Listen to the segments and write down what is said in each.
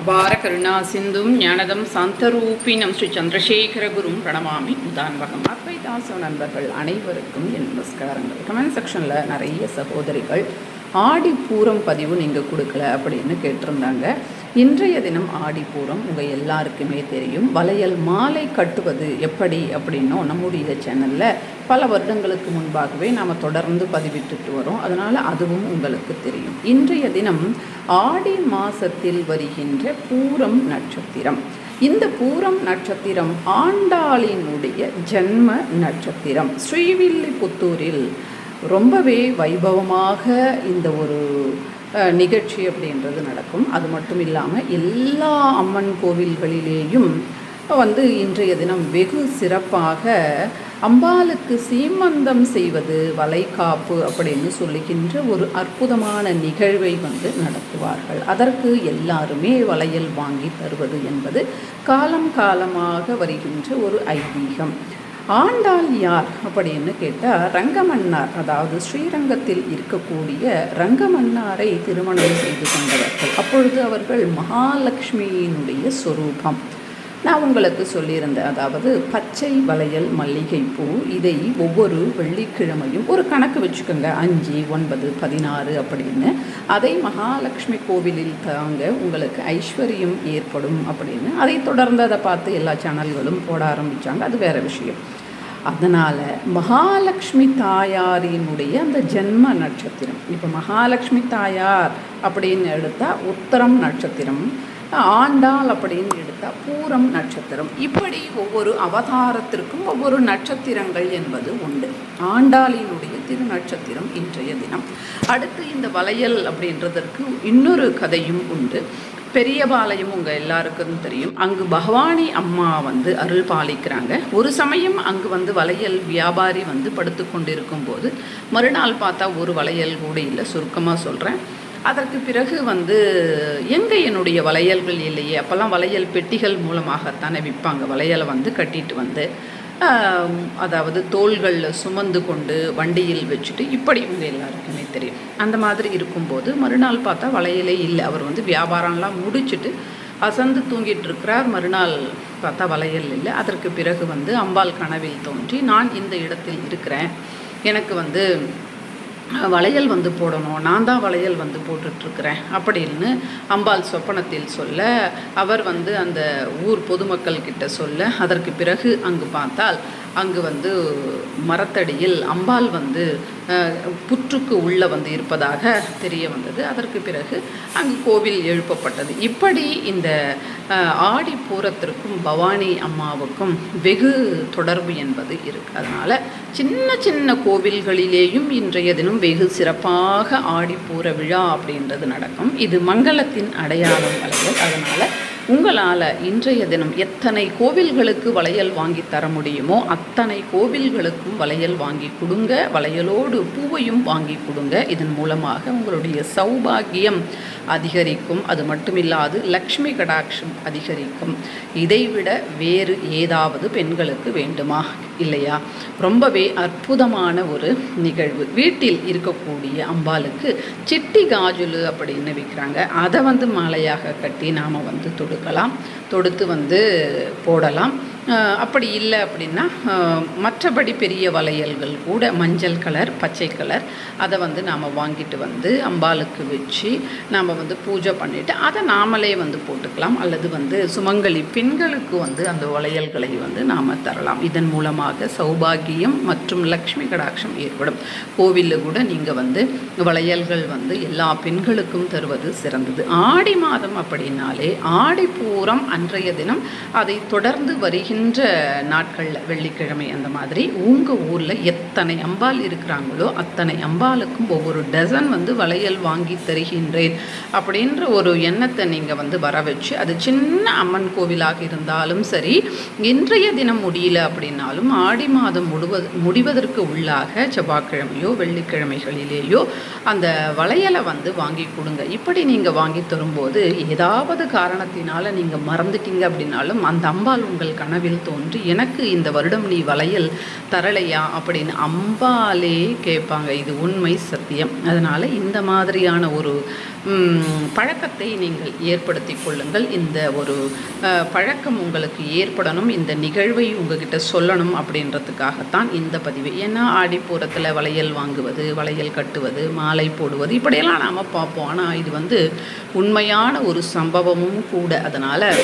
அபார கருணா சிந்தும் ஞானதம் சந்தரூபினம் ஸ்ரீ சந்திரசேகரகுரும் பிரணமாமி. உதான்வகம் அத்வைதாச நண்பர்கள் அனைவருக்கும் என் நமஸ்காரங்கள். கமெண்ட் செக்ஷனில் நிறைய சகோதரிகள் ஆடி பூரம் பதிவு நீங்கள் கொடுக்கல அப்படின்னு கேட்டிருந்தாங்க. இன்றைய தினம் ஆடி பூரம் உங்கள் எல்லாருக்குமே தெரியும். வளையல் மாலை கட்டுவது எப்படி அப்படின்னும் நம்முடைய சேனலில் பல வருடங்களுக்கு முன்பாகவே நாம் தொடர்ந்து பதிவிட்டுட்டு வரோம். அதனால் அதுவும் உங்களுக்கு தெரியும். இன்றைய தினம் ஆடி மாசத்தில் வருகின்ற பூரம் நட்சத்திரம். இந்த பூரம் நட்சத்திரம் ஆண்டாளினுடைய ஜென்ம நட்சத்திரம். ஸ்ரீவில்லிபுத்தூரில் ரொம்பவே வைபவமாக இந்த ஒரு நிகழ்ச்சி அப்படின்றது நடக்கும். அது மட்டும் இல்லாமல் எல்லா அம்மன் கோவில்களிலேயும் வந்து இன்றைய தினம் வெகு சிறப்பாக அம்பாளுக்கு சீமந்தம் செய்வது வளைகாப்பு அப்படின்னு சொல்லுகின்ற ஒரு அற்புதமான நிகழ்வை வந்து நடத்துவார்கள். அதற்கு எல்லாருமே வளையல் வாங்கி தருவது என்பது காலம் காலமாக வருகின்ற ஒரு ஐதீகம். ஆண்டாள் யார் அப்படின்னு கேட்டால் ரங்கமன்னார் அதாவது ஸ்ரீரங்கத்தில் இருக்கக்கூடிய ரங்கமன்னாரை திருமணம் செய்து கொண்டவர்கள். அப்பொழுது அவர்கள் மகாலட்சுமியினுடைய சொரூபம். நான் உங்களுக்கு சொல்லியிருந்தேன் அதாவது பச்சை வளையல் மல்லிகைப்பூ இதை ஒவ்வொரு வெள்ளிக்கிழமையும் ஒரு கணக்கு வச்சுக்கோங்க அஞ்சு ஒன்பது பதினாறு அப்படின்னு. அதை மகாலட்சுமி கோவிலில் தாங்க உங்களுக்கு ஐஸ்வர்யம் ஏற்படும் அப்படின்னு. அதை தொடர்ந்து அதை பார்த்து எல்லா சேனல்களும் போட ஆரம்பித்தாங்க அது வேற விஷயம். அதனால் மகாலட்சுமி தாயாரினுடைய அந்த ஜென்ம நட்சத்திரம். இப்போ மகாலட்சுமி தாயார் அப்படின்னு எடுத்தால் உத்தரம் நட்சத்திரம் ஆண்டாள் அப்படின்னு எடுத்தால் பூரம் நட்சத்திரம். இப்படி ஒவ்வொரு அவதாரத்திற்கும் ஒவ்வொரு நட்சத்திரங்கள் என்பது உண்டு. ஆண்டாளினுடைய திரு நட்சத்திரம் இன்றைய தினம். அடுத்து இந்த வளையல் அப்படின்றதற்கு இன்னொரு கதையும் உண்டு. பெரியபாளையம் உங்கள் எல்லாருக்கும் தெரியும். அங்கு பகவானி அம்மா வந்து அருள் பாலிக்கிறாங்க. ஒரு சமயம் அங்கு வந்து வளையல் வியாபாரி வந்து படுத்து கொண்டிருக்கும் போது மறுநாள் பார்த்தா ஒரு வளையல் கூட இல்லை சுருக்கமாக சொல்கிறேன் அதற்கு பிறகு வந்து எங்கே என்னுடைய வளையல்கள் இல்லையே? அப்போல்லாம் வளையல் பெட்டிகள் மூலமாகத்தானே விற்பாங்க வளையலை வந்து கட்டிட்டு வந்து அதாவது தோள்களில் சுமந்து கொண்டு வண்டியில் வச்சுட்டு இப்படி இவங்க எல்லாருக்குமே தெரியும். அந்த மாதிரி இருக்கும்போது மறுநாள் பார்த்தா வளையலே இல்லை. அவர் வந்து வியாபாரம்லாம் முடிச்சுட்டு அசந்து தூங்கிட்டு இருக்கிறார். மறுநாள் பார்த்தா வளையல் இல்லை. அதற்கு பிறகு வந்து அம்பாள் கனவில் தோன்றி நான் இந்த இடத்தில் இருக்கிறேன். எனக்கு வந்து வளையல் வந்து போடணும் நான் தான் வளையல் வந்து போட்டுட்ருக்கிறேன் அப்படின்னு அம்பாள் சொப்பனத்தில் சொல்ல அவர் வந்து அந்த ஊர் பொதுமக்கள் கிட்ட சொல்ல அதற்கு பிறகு அங்கு பார்த்தால் அங்கு வந்து மரத்தடியில் அம்பாள் வந்து புற்றுக்கு உள்ளே வந்து இருப்பதாக தெரிய வந்தது. அதற்கு பிறகு அங்கு கோவில் எழுப்பப்பட்டது. இப்படி இந்த ஆடி பூரத்திற்கும் பவானி அம்மாவுக்கும் வெகு தொடர்பு என்பது இருக்கு. அதனால் சின்ன சின்ன கோவில்களிலேயும் இன்றைய தினம் வெகு சிறப்பாக ஆடிப்பூர விழா அப்படின்றது நடக்கும். இது மங்களத்தின் அடையாளம் வளையல் அதனால் உங்களால் இன்றைய தினம் எத்தனை கோவில்களுக்கு வளையல் வாங்கி தர முடியுமோ அத்தனை கோவில்களுக்கும் வளையல் வாங்கி கொடுங்க. வளையலோடு பூவையும் வாங்கி கொடுங்க. இதன் மூலமாக உங்களுடைய சௌபாகியம் அதிகரிக்கும். அது மட்டுமில்லாது லக்ஷ்மி கடாட்சம் அதிகரிக்கும். இதைவிட வேறு ஏதாவது பெண்களுக்கு வேண்டுமா? இல்லையா? ரொம்பவே அற்புதமான ஒரு நிகழ்வு. வீட்டில் இருக்கக்கூடிய அம்பாளுக்கு சிட்டி காஜுலு அப்படின்னு விற்கிறாங்க அதை வந்து மாலையாக கட்டி நாம் வந்து தொடுக்கலாம். தொடுத்து வந்து போடலாம். அப்படி இல்லை அப்படின்னா மற்றபடி பெரிய வளையல்கள் கூட மஞ்சள் கலர் பச்சை கலர் அதை வந்து நாம் வாங்கிட்டு வந்து அம்பாளுக்கு வச்சு நாம் வந்து பூஜை பண்ணிவிட்டு அதை நாமளே வந்து போட்டுக்கலாம். அல்லது வந்து சுமங்கலி பெண்களுக்கு வந்து அந்த வளையல்களை வந்து நாம் தரலாம். இதன் மூலமாக சௌபாகியம் மற்றும் லக்ஷ்மி கடாட்சம் ஏற்படும். கோவிலில் கூட நீங்கள் வந்து வளையல்கள் வந்து எல்லா பெண்களுக்கும் தருவது சிறந்தது. ஆடி மாதம் அப்படின்னாலே ஆடி பூரம் அன்றைய தினம் அதை தொடர்ந்து வருகின்ற நாட்களில் வெள்ளிக்கிழமை அந்த மாதிரி உங்கள் ஊரில் எத்தனை அம்பாள் இருக்கிறாங்களோ அத்தனை அம்பாளுக்கும் ஒவ்வொரு டசன் வந்து வளையல் வாங்கி தருகின்றேன் அப்படின்ற ஒரு எண்ணத்தை நீங்கள் வந்து வர வச்சு அது சின்ன அம்மன் கோவிலாக இருந்தாலும் சரி இன்றைய தினம் முடியல அப்படின்னாலும் ஆடி மாதம் முடுவது முடிவதற்கு உள்ளாக செவ்வாய்க்கிழமையோ வெள்ளிக்கிழமைகளிலேயோ அந்த வளையலை வந்து வாங்கி கொடுங்க. இப்படி நீங்கள் வாங்கி தரும்போது ஏதாவது காரணத்தினால நீங்கள் மறந்துட்டீங்க அப்படின்னாலும் அந்த அம்பாள் உங்கள் கனவில் தோன்றி எனக்கு இந்த வருடம் நீ வளையல் தரலையா? அப்படின்னு அம்பாலே கேட்பாங்க. இது உண்மை சத்தியம். அதனால் இந்த மாதிரியான ஒரு பழக்கத்தை நீங்கள் ஏற்படுத்தி கொள்ளுங்கள். இந்த ஒரு பழக்கம் உங்களுக்கு ஏற்படணும். இந்த நிகழ்வை உங்ககிட்ட சொல்லணும் அப்படின்றதுக்காகத்தான் இந்த பதிவு. ஏன்னா ஆடிப்பூரத்தில் வளையல் வாங்குவது வளையல் கட்டுவது மாலை போடுவது இப்படியெல்லாம் நாம் பார்ப்போம். ஆனால் இது வந்து உண்மையான ஒரு சம்பவமும் கூட. அதனால்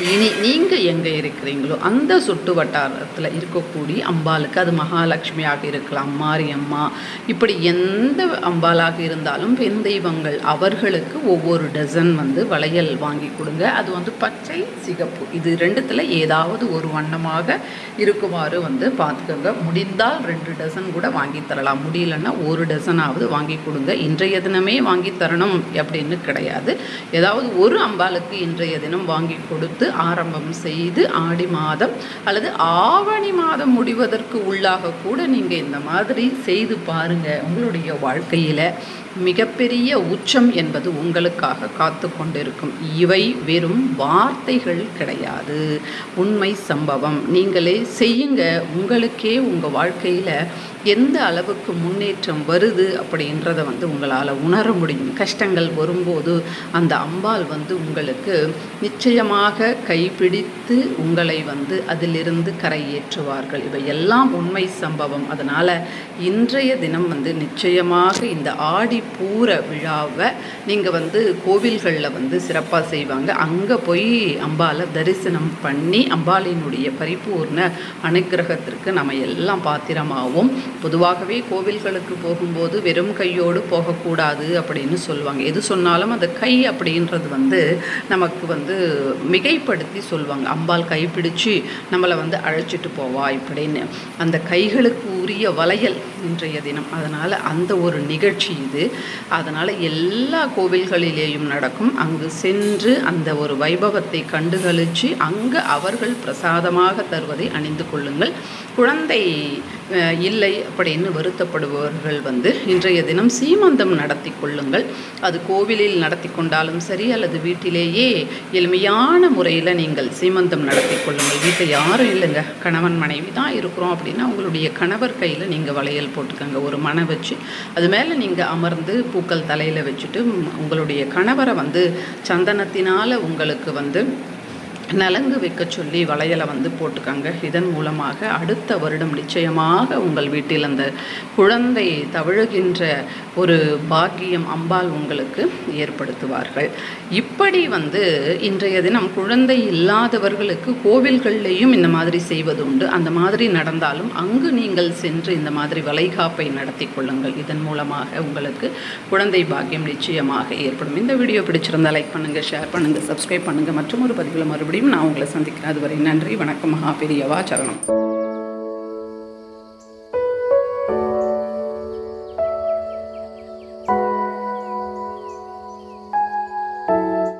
இனி நீங்கள் எங்கே இருக்கிறீங்களோ அந்த சுட்டு வட்டாரத்தில் இருக்கக்கூடிய அம்பாளுக்கு அது மகாலட்சுமியாக இருக்கலாம் மாரியம்மா. இப்படி எந்த அம்பாளாக இருந்தாலும் பெண் தெய்வங்கள் அவர்களுக்கு ஒவ்வொரு டசன் வந்து வளையல் வாங்கி கொடுங்க. அது வந்து பச்சை சிகப்பு. இது ரெண்டுத்தில் ஏதாவது ஒரு வண்ணமாக இருக்குமாறு வந்து பார்த்துக்கோங்க. முடிந்தால் ரெண்டு டசன் கூட வாங்கி தரலாம். முடியலன்னா ஒரு டசனாவது வாங்கி கொடுங்க. இன்றைய தினமே வாங்கி தரணும் அப்படின்னு கிடையாது. ஏதாவது ஒரு அம்பாளுக்கு இன்றைய தினம் வாங்கி கொடுத்து ஆரம்பம் செய்து ஆடி மாதம் அல்லது ஆவணி மாதம் முடிவதற்கு உள்ளாக கூட நீங்கள் இந்த மாதிரி செய்து பாருங்க. உங்களுடைய வாழ்க்கையில் மிகப்பெரிய உச்சம் என்பது உங்களுக்காக காத்து கொண்டிருக்கும். இவை வெறும் வார்த்தைகள் கிடையாது. உண்மை சம்பவம். நீங்களே செய்யுங்க. உங்களுக்கே உங்கள் வாழ்க்கையில் எந்த அளவுக்கு முன்னேற்றம் வருது அப்படின்றத வந்து உங்களால் உணர முடியும். கஷ்டங்கள் வரும்போது அந்த அம்பாள் வந்து உங்களுக்கு நிச்சயமாக கைப்பிடித்து உங்களை வந்து அதிலிருந்து கரையேற்றுவார்கள். இவை எல்லாம் உண்மை சம்பவம். அதனால் இன்றைய தினம் வந்து நிச்சயமாக இந்த ஆடி பூர விழாவை நீங்கள் வந்து கோவில்களில் வந்து சிறப்பாக செய்வாங்க. அங்கே போய் அம்பாலை தரிசனம் பண்ணி அம்பாளினுடைய பரிபூர்ண அனுக்கிரகத்திற்கு நம்ம எல்லாம் பாத்திரமாகவும் பொதுவாகவே கோவில்களுக்கு போகும்போது வெறும் கையோடு போகக்கூடாது அப்படின்னு சொல்லுவாங்க. எது சொன்னாலும் அந்த கை அப்படின்றது வந்து நமக்கு வந்து மிகைப்படுத்தி சொல்லுவாங்க. அம்பாள் கைப்பிடிச்சு நம்மளை வந்து அழைச்சிட்டு போவா இப்படின்னு. அந்த கைகளுக்கு உரிய வளையல் இன்றைய தினம். அதனால் அந்த ஒரு நிகழ்ச்சி இது. அதனால் எல்லா கோவில்களிலேயும் நடக்கும். அங்கு சென்று அந்த ஒரு வைபவத்தை கண்டுகளிச்சு அங்கு அவர்கள் பிரசாதமாக தருவதை அணிந்து கொள்ளுங்கள். குழந்தை இல்லை அப்படின்னு வருத்தப்படுபவர்கள் வந்து இன்றைய தினம் சீமந்தம் நடத்தி கொள்ளுங்கள். அது கோவிலில் நடத்தி கொண்டாலும் சரி அல்லது வீட்டிலேயே எளிமையான முறையில் நீங்கள் சீமந்தம் நடத்தி கொள்ளுங்கள். வீட்டில் யாரும் இல்லைங்க. கணவன் மனைவி தான் இருக்கிறோம் அப்படின்னா உங்களுடைய கணவர் கையில் நீங்கள் வளையல் போட்டுக்கோங்க ஒரு மனை வச்சு. அது மேலே நீங்கள் அமர்ந்து பூக்கள் தலையில் வச்சுட்டு உங்களுடைய கணவரை வந்து சந்தனத்தினால் உங்களுக்கு வந்து நலங்கு வைக்க சொல்லி வளையலை வந்து போட்டுக்கோங்க. இதன் மூலமாக அடுத்த வருடம் நிச்சயமாக உங்கள் வீட்டில் அந்த குழந்தை தவழுகின்ற ஒரு பாக்கியம் அம்பாள் உங்களுக்கு ஏற்படுத்துவார்கள். இப்படி வந்து இன்றைய தினம் குழந்தை இல்லாதவர்களுக்கு கோவில்கள்லேயும் இந்த மாதிரி செய்வது உண்டு அந்த மாதிரி நடந்தாலும் அங்கு நீங்கள் சென்று இந்த மாதிரி வளைகாப்பை நடத்தி கொள்ளுங்கள். இதன் மூலமாக உங்களுக்கு குழந்தை பாக்கியம் நிச்சயமாக ஏற்படும். இந்த வீடியோ பிடிச்சிருந்தால் லைக் பண்ணுங்கள் ஷேர் பண்ணுங்கள் சப்ஸ்கிரைப் பண்ணுங்கள் மற்றும் ஒரு பதிவில் மறுபடியும் நான் உங்களை சந்திக்கிறேன். அதுவரை நன்றி வணக்கம் மகா பெரியவா சரணம்.